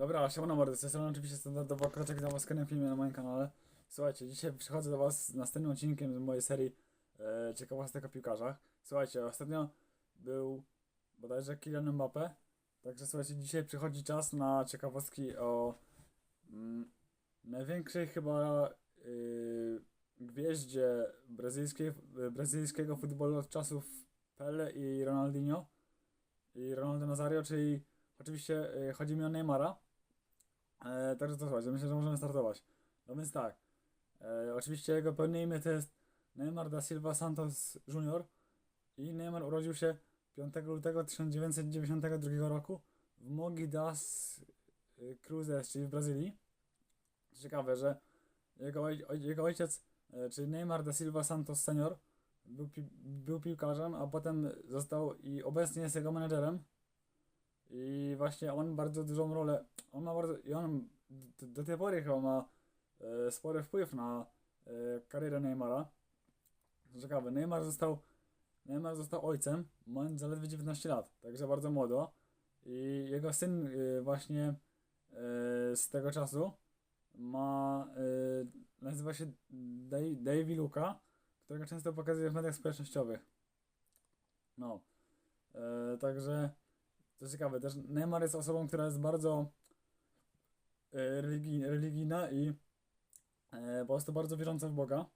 Dobra, siemano mordy, z tej oczywiście standardowo Kroczek na was kolejnym filmie na moim kanale. Słuchajcie, dzisiaj przychodzę do was z następnym odcinkiem z mojej serii e, ciekawostek o piłkarzach. Słuchajcie, ostatnio był bodajże Kylian Mbappe, także słuchajcie, dzisiaj przychodzi czas na ciekawostki o mm, największej chyba y, gwieździe brazylijskiej, brazylijskiego futbolu od czasów Pele i Ronaldinho i Ronaldo Nazario, czyli oczywiście y, chodzi mi o Neymara. E, także to słuchajcie, myślę, że możemy startować. No więc tak, e, oczywiście jego pełne imię to jest Neymar da Silva Santos Jr. i Neymar urodził się 5 lutego 1992 roku w Mogi das y, Cruzes, czyli w Brazylii. Ciekawe, że jego, oj, jego ojciec, e, czyli Neymar da Silva Santos Senior, był, pi, był piłkarzem, a potem został i obecnie jest jego menedżerem. I właśnie on bardzo dużą rolę, on ma bardzo, i on do, tej pory chyba ma e, spory wpływ na e, karierę Neymara. Ciekawe, Neymar został, Neymar został ojcem, mając zaledwie 19 lat, także bardzo młodo. I jego syn e, właśnie e, z tego czasu ma, e, nazywa się Dave, Davey Luka, którego często pokazuje w mediach społecznościowych. No, e, także to ciekawe, też Neymar jest osobą, która jest bardzo e, religi religijna i e, po prostu bardzo wierząca w Boga.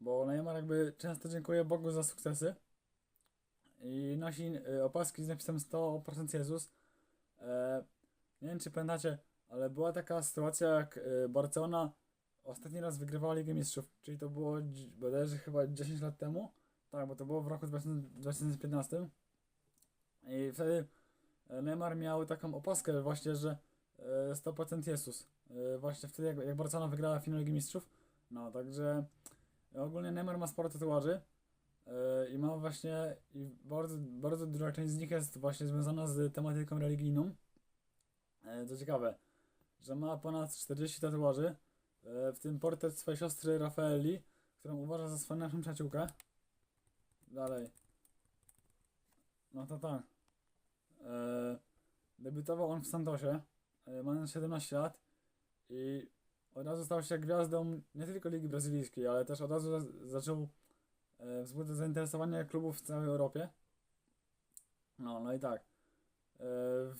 Bo Neymar jakby często dziękuję Bogu za sukcesy i nosi e, opaski z napisem 100% Jezus. Nie wiem czy pamiętacie, ale była taka sytuacja jak Barcelona ostatni raz wygrywała Ligę Mistrzów, czyli to było bodajże chyba 10 lat temu. Tak, bo to było w roku 2000 2015. I wtedy e, Neymar miał taką opaskę właśnie, że e, 100% Jezus. E, Właśnie wtedy jak, jak Barcelona wygrała finał Ligi Mistrzów. No, także ogólnie Neymar ma sporo tatuaży e, i ma właśnie i bardzo, bardzo duża część z nich jest właśnie związana z tematyką religijną. E, Co ciekawe, że ma ponad 40 tatuaży, e, w tym portret swojej siostry Rafaeli, którą uważa za swoją naszą przyjaciółkę. Dalej. No to tak. E, debiutował on w Santosie, e, mając 17 lat i od razu stał się gwiazdą nie tylko Ligi Brazylijskiej, ale też od razu za- zaczął e, wzbudzać zainteresowanie klubów w całej Europie. No, no i tak. W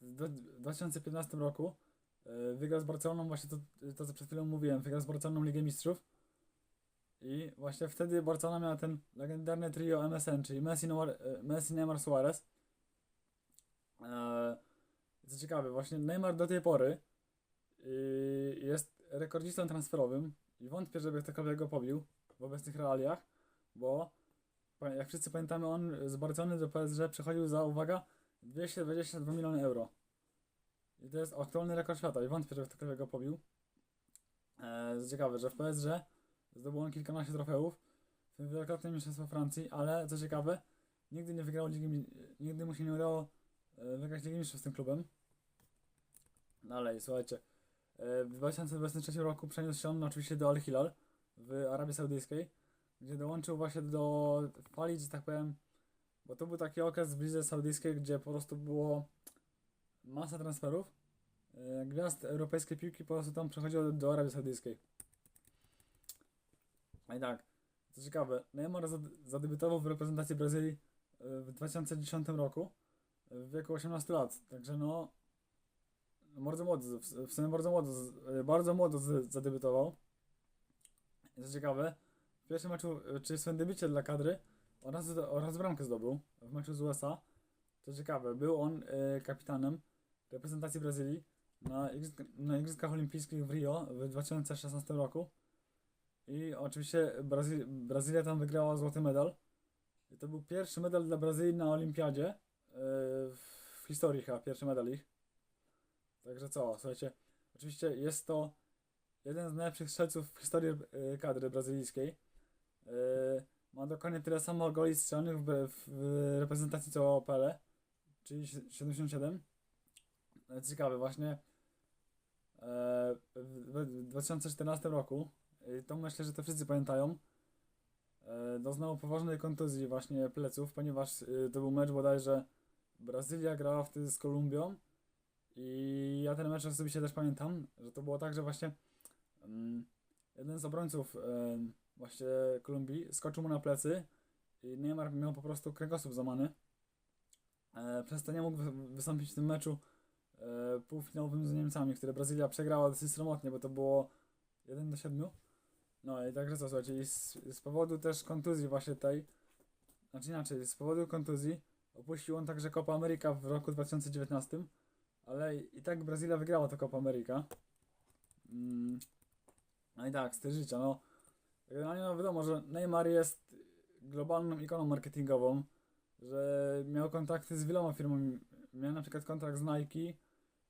dwa- w 2015 roku wygrał z Barceloną właśnie to, to, co przed chwilą mówiłem, wygrał z Barceloną Ligę Mistrzów. I właśnie wtedy Barcelona miała ten legendarny trio MSN, czyli Messi, Neymar, Messi Neymar, Suarez. Eee, co ciekawe, właśnie Neymar do tej pory yy, jest rekordzistą transferowym i wątpię, żeby ktokolwiek go pobił w obecnych realiach, bo jak wszyscy pamiętamy, on z Barcelony do PSG przechodził za, uwaga, 222 miliony euro. I to jest aktualny rekord świata i wątpię, żeby ktokolwiek go pobił. Eee, co ciekawe, że w PSG zdobył on kilkanaście trofeów, w tym wielokrotnie mistrzostwo Francji, ale co ciekawe, nigdy nie wygrał ligi, nigdy mu się nie udało e, wygrać Ligi Mistrzów z tym klubem. Dalej, słuchajcie. E, W 2023 roku przeniósł się on oczywiście do Al Hilal w Arabii Saudyjskiej, gdzie dołączył właśnie do fali, że tak powiem, bo to był taki okres w Lidze Saudyjskiej, gdzie po prostu było masa transferów. E, Gwiazd europejskiej piłki po prostu tam przechodziło do, Arabii Saudyjskiej. No i tak, co ciekawe, Neymar zad- zadebiutował w reprezentacji Brazylii e, w 2010 roku w wieku 18 lat. Także no, bardzo młodo, w, sumie bardzo młodo, z- bardzo młodo zadebiutował. Co ciekawe, w pierwszym meczu, czyli w swoim debiucie dla kadry, oraz, oraz bramkę zdobył w meczu z USA. Co ciekawe, był on e, kapitanem reprezentacji Brazylii na, na Igrzyskach Olimpijskich w Rio w 2016 roku. I oczywiście Brazy Brazylia tam wygrała złoty medal. I to był pierwszy medal dla Brazylii na Olimpiadzie w historii chyba, pierwszy medal ich. Także co, słuchajcie, oczywiście jest to jeden z najlepszych strzelców w historii e, kadry brazylijskiej. E, Ma dokładnie tyle samo goli strzelnych w, reprezentacji co Pele, czyli si- 77. E, Ciekawe, właśnie e, w w 2014 roku, to myślę, że to wszyscy pamiętają, doznał poważnej kontuzji właśnie pleców, ponieważ to był mecz bodajże Brazylia grała wtedy z Kolumbią I ja ten mecz osobiście też pamiętam, że to było tak, że właśnie mm, jeden z obrońców em, właśnie Kolumbii skoczył mu na plecy i Neymar miał po prostu kręgosłup złamany. E, przez to nie mógł wy- wystąpić w tym meczu e, półfinałowym z Niemcami, które Brazylia przegrała dosyć sromotnie, bo to było 1 do 7. No i także co, słuchajcie, z, z powodu też kontuzji właśnie tej, znaczy inaczej, z powodu kontuzji opuścił on także Copa America w roku 2019, ale i tak Brazylia wygrała to Copa America. Mm. No i tak, styl życia, no. Generalnie no wiadomo, że Neymar jest globalną ikoną marketingową, że miał kontakty z wieloma firmami. Miał na przykład kontrakt z Nike,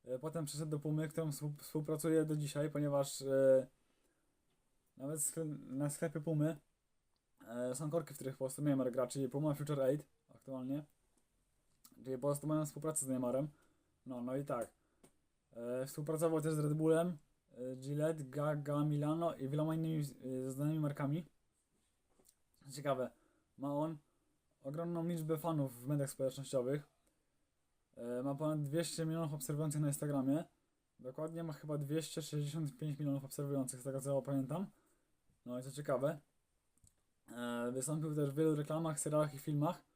e, potem przeszedł do Pumy, którą współ- współpracuje do dzisiaj, ponieważ e, nawet na sklepie Pumy e, są korki, w których po prostu Neymar gra, czyli Puma Future 8 aktualnie. Czyli po prostu mają współpracę z Neymarem. No, no i tak. E, współpracował też z Red Bullem, e, Gillette, Gaga, Milano i wieloma innymi e, znanymi markami. Ciekawe, ma on ogromną liczbę fanów w mediach społecznościowych. E, ma ponad 200 milionów obserwujących na Instagramie. Dokładnie ma chyba 265 milionów obserwujących, z tego co pamiętam. No i co ciekawe, e, wystąpił też w wielu reklamach, serialach i filmach.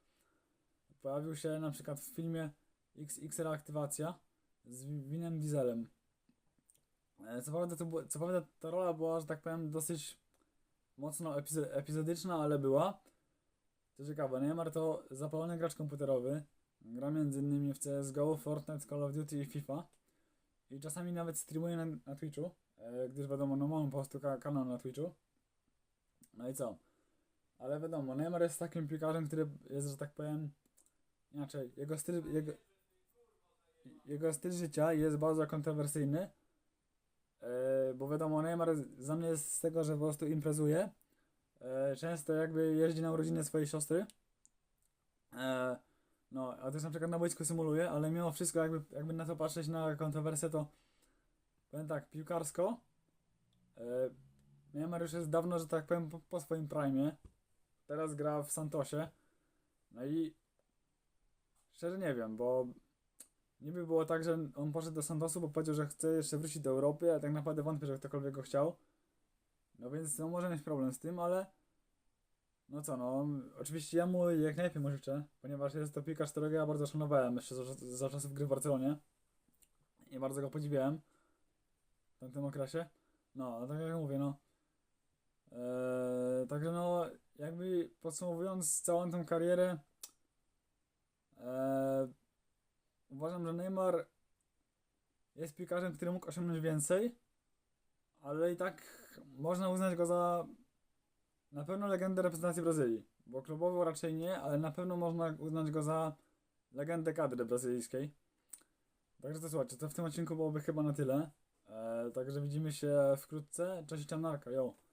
Pojawił się na przykład w filmie XX Reaktywacja z Winem Dieselem. E, Co prawda, to co prawda ta rola była, że tak powiem, dosyć mocno epizo- epizodyczna, ale była. Co ciekawe, Neymar to zapalony gracz komputerowy. Gra m.in. w CSGO, Fortnite, Call of Duty i FIFA. I czasami nawet streamuje na, na Twitchu, e, gdyż wiadomo, no mam po prostu ka- kanał na Twitchu. No i co? Ale wiadomo, Neymar jest takim piłkarzem, który jest, że tak powiem, inaczej, jego styl, jego, jego styl życia jest bardzo kontrowersyjny, e, bo wiadomo, Neymar za mnie jest z tego, że po prostu imprezuje, e, często jakby jeździ na urodziny swojej siostry, e, no, a też na przykład na boisku symuluje, ale mimo wszystko jakby, jakby na to patrzeć na kontrowersję, to powiem tak, piłkarsko, Neymar już jest dawno, że tak powiem, po, po swoim prime, teraz gra w Santosie, no i szczerze nie wiem, bo niby było tak, że on poszedł do Santosu, bo powiedział, że chce jeszcze wrócić do Europy, a tak naprawdę wątpię, że ktokolwiek go chciał. No więc no może mieć problem z tym, ale no co, no oczywiście ja mu jak najlepiej mu życzę, ponieważ jest to piłkarz, którego ja bardzo szanowałem jeszcze za, za czasów gry w Barcelonie i bardzo go podziwiałem w tamtym okresie. No, tak jak mówię, no Eee, także no, jakby podsumowując całą tą karierę, eee, uważam, że Neymar jest piłkarzem, który mógł osiągnąć więcej, ale i tak można uznać go za na pewno legendę reprezentacji Brazylii, bo klubowo raczej nie, ale na pewno można uznać go za legendę kadry brazylijskiej. Także to słuchajcie, to w tym odcinku byłoby chyba na tyle. Eee, także widzimy się wkrótce. Cześć, ciamnarka, yo!